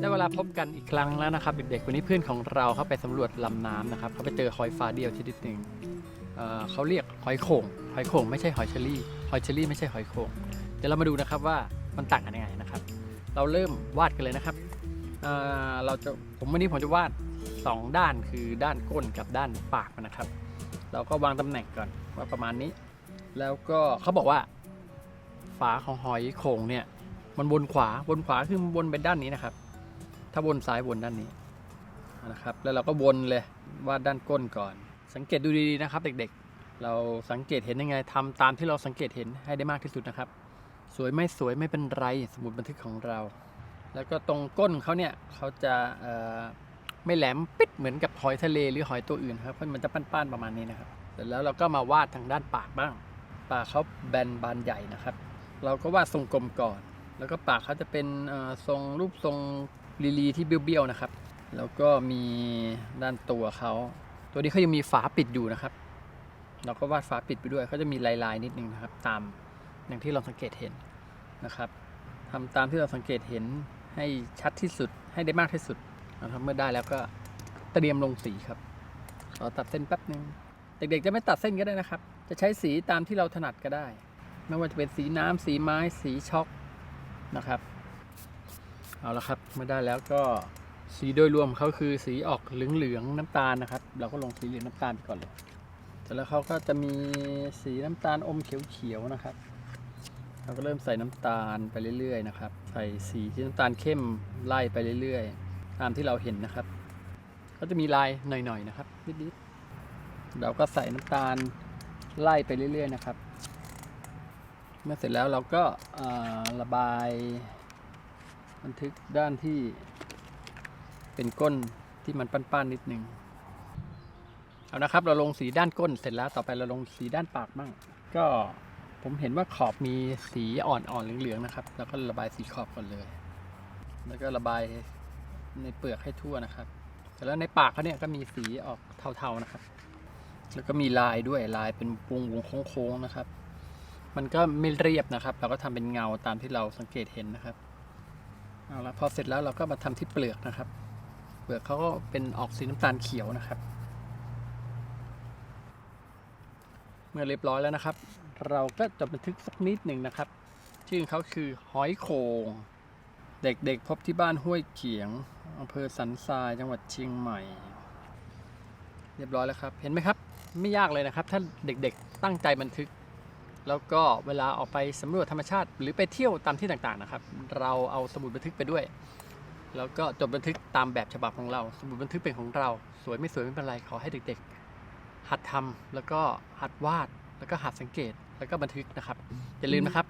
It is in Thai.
ได้เวลาพบกันอีกครั้งแล้วนะครับเด็กๆวันนี้เพื่อนของเราเขาไปสำรวจลำน้ำนะครับเขาไปเจอหอยฟ้าเดียวชนิดหนึ่งเอ่อเขาเรียกหอยโข่งหอยโข่งไม่ใช่หอยเชอรี่หอยเชอรี่ไม่ใช่หอยโข่งเดี๋ยวเรามาดูนะครับว่ามันต่างกันยังไงนะครับ เราเริ่มวาดกันเลยนะครับเอ่อเราจะผมวันนี้ผมจะวาดสองด้านคือด้านก้นกับด้านปากมันนะครับ เราก็วางตำแหน่งก่อนว่าประมาณนี้ แล้วก็เขาบอกว่า ฝาของหอยโข่งเนี่ยมันวนขวาวนขวาคือมันวนไปด้านนี้นะครับ ถ้าวนซ้ายวนด้านนี้นะครับแล้วเราก็วนเลยวาดด้านก้นก่อน สังเกตดูดีๆนะครับ เด็กๆ เราสังเกตเห็นยังไงทำตามที่เราสังเกตเห็นให้ได้มากที่สุดนะครับ สวยไม่สวยไม่เป็นไรสมุดบันทึกของเรา แล้วก็ตรงก้นเขาเนี่ยเขาจะไม่แหลมปิดเหมือนกับหอยทะเลหรือหอยตัวอื่นครับเพราะมันจะป้านๆประมาณนี้นะครับเสร็จแล้วเราก็มาวาดทางด้านปากบ้าง ปากเขาแบนบานใหญ่นะครับ เราก็วาดทรงกลมก่อน แล้วก็ปากเขาจะเป็นทรงรูปทรง ลีลีที่เบี้ยวๆนะครับ แล้วก็มีด้านตัวเขา ตัวนี้เขายังมีฝาปิดอยู่นะครับ เราก็วาดฝาปิดไปด้วยเขาจะมีลายๆนิดนึงนะครับ ตามอย่างที่เราสังเกตเห็นนะครับทำตามที่เราสังเกตเห็นให้ชัดที่สุดให้ได้มากที่สุดนะครับเมื่อได้แล้วก็เตรียมลงสีครับขอตัดเส้นแป๊บนึงเด็กๆจะไม่ตัดเส้นก็ได้นะครับ จะใช้สีตามที่เราถนัดก็ได้ ไม่ว่าจะเป็นสีน้ำสีไม้สีช็อกนะครับ เอาละครับมื่ได้แล้วก็สีโดยรวมเขาคือสีออกเหลืองๆน้ำตาลนะครับ เราก็ลงสีเหลืองน้ำตาลไปก่อนเลยเสร็จแล้วเขาก็จะมีสีน้ำตาลอมเขียวๆนะครับ เราก็เริ่มใส่น้ำตาลไปเรื่อยๆนะครับ ใส่สีที่น้ำตาลเข้มไล่ไปเรื่อยๆ ตามที่เราเห็นนะครับก็จะมีลายหน่อยๆนะครับนิดๆเราก็ใส่น้ำตาลไล่ไปเรื่อยๆนะครับ เมื่อเสร็จแล้วเราก็ระบาย บันทึกด้านที่เป็นก้นที่มันปั้นๆนิดนึงเอานะครับ เราลงสีด้านก้นเสร็จแล้วต่อไปเราลงสีด้านปากบ้างก็ผมเห็นว่าขอบมีสีอ่อนๆเหลืองๆนะครับ แล้วก็ระบายสีขอบก่อนเลย แล้วก็ระบายในเปลือกให้ทั่วนะครับเสร็จแล้วในปากเขาเนี่ยก็มีสีออกเทาๆนะครับ แล้วก็มีลายด้วยลายเป็นวงวงโค้งๆนะครับ มันก็ไม่เรียบนะครับ เราก็ทำเป็นเงาตามที่เราสังเกตเห็นนะครับ เอาละพอเสร็จแล้วเราก็มาทำที่เปลือกนะครับ เปลือกเขาก็เป็นออกสีน้ำตาลเขียวนะครับ เมื่อเรียบร้อยแล้วนะครับ เราก็จะบันทึกสักนิดหนึ่งนะครับ ชื่อเขาคือหอยโขงเด็กๆพบที่บ้านห้วยเขียงอำเภอสันทรายจังหวัดเชียงใหม่ เรียบร้อยแล้วครับ เห็นไหมครับ ไม่ยากเลยนะครับ ถ้าเด็กๆตั้งใจบันทึก แล้วก็เวลาออกไปสำรวจธรรมชาติ หรือไปเที่ยวตามที่ต่างๆนะครับ เราเอาสมุดบันทึกไปด้วย แล้วก็จดบันทึกตามแบบฉบับของเรา สมุดบันทึกเป็นของเรา สวยไม่สวยไม่เป็นไรขอให้เด็กๆ หัดทำแล้วก็หัดวาด แล้วก็หัดสังเกตแล้วก็บันทึกนะครับ อย่าลืมนะครับ